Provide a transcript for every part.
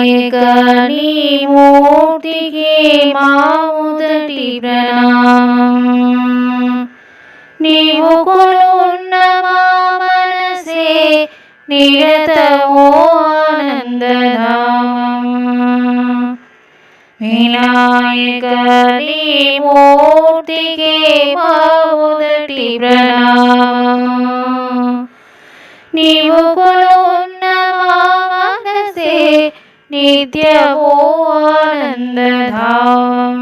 వినాయక నీ మూర్తికి మా మొదటి ప్రణామం నీవు కొలున్న మా మనసే నిరతమో ఆనందధామం వినాయక నీ మూర్తికి మా మొదటి ప్రణామం నీవు కొలున్న नित्यवो आनन्दधाम्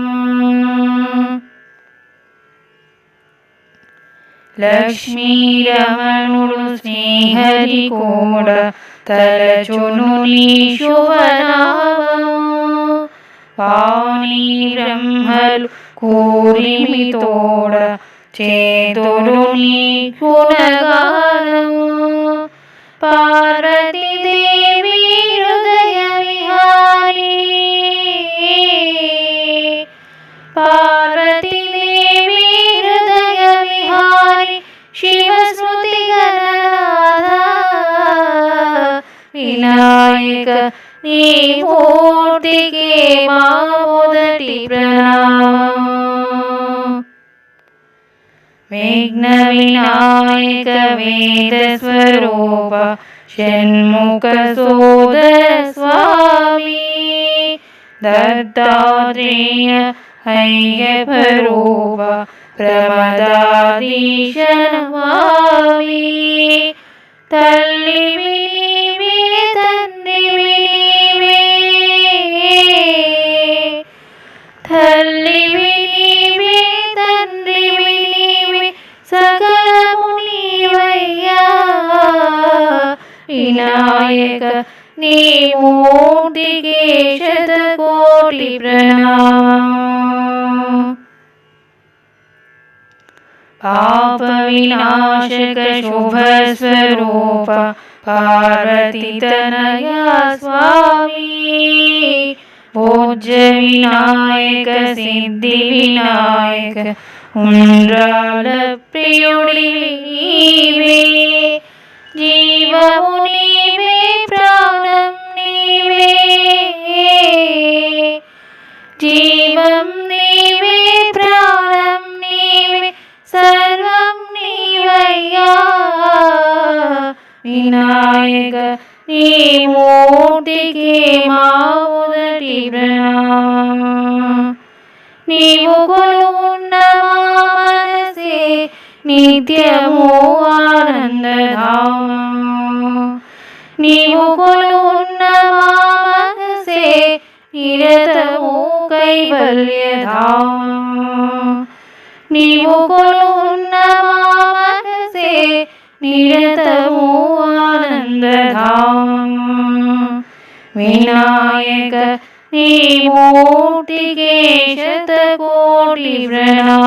ലക്ഷ്മീരമണുളു സ്നേഹരികോട് തലചുനുലീശുവനാവ പാണീരംഹൽ കൂലിമിതോട് ചേതുരുളീ ഗുണഗാനം പാ పార్వతీ దేవి హృదయ విహారి శివస్మృతి గణనాథ వినాయక నీ మూర్తికి మా మొదటి ప్రణామం విఘ్న వినాయక వేద స్వరూప షణ్ముఖ సోదర స్వామి దత్తాత్రేయ അയ്യപ്പരൂപ പ്രമദാദീശനമാവി തള്ളിമീ തന്നിമീ തള്ളിമീ വിനായക നീ മൂർത്തികേശത കോടി പ്ര पापविनाशकशुभस्वरूप पार्वतीतनया स्वामी पूज्य विनायक सिद्धिविनायक ഉണ്ട്രാളപ്രിയുടിവേ ജീവമു നീവേ പ്രാണം നീവേ ജീവം നീവേ వినాయక నీ మూర్తికి మా ఉదటి నీవు కొలువున్న మా మనసే నిత్యము ఆనందధామ. నీవు కొలువున్న మా మనసే నిరతము కైవల్యధామ. నీవు కొలువున్న మా మనసే నిరతము विनायक प्रणा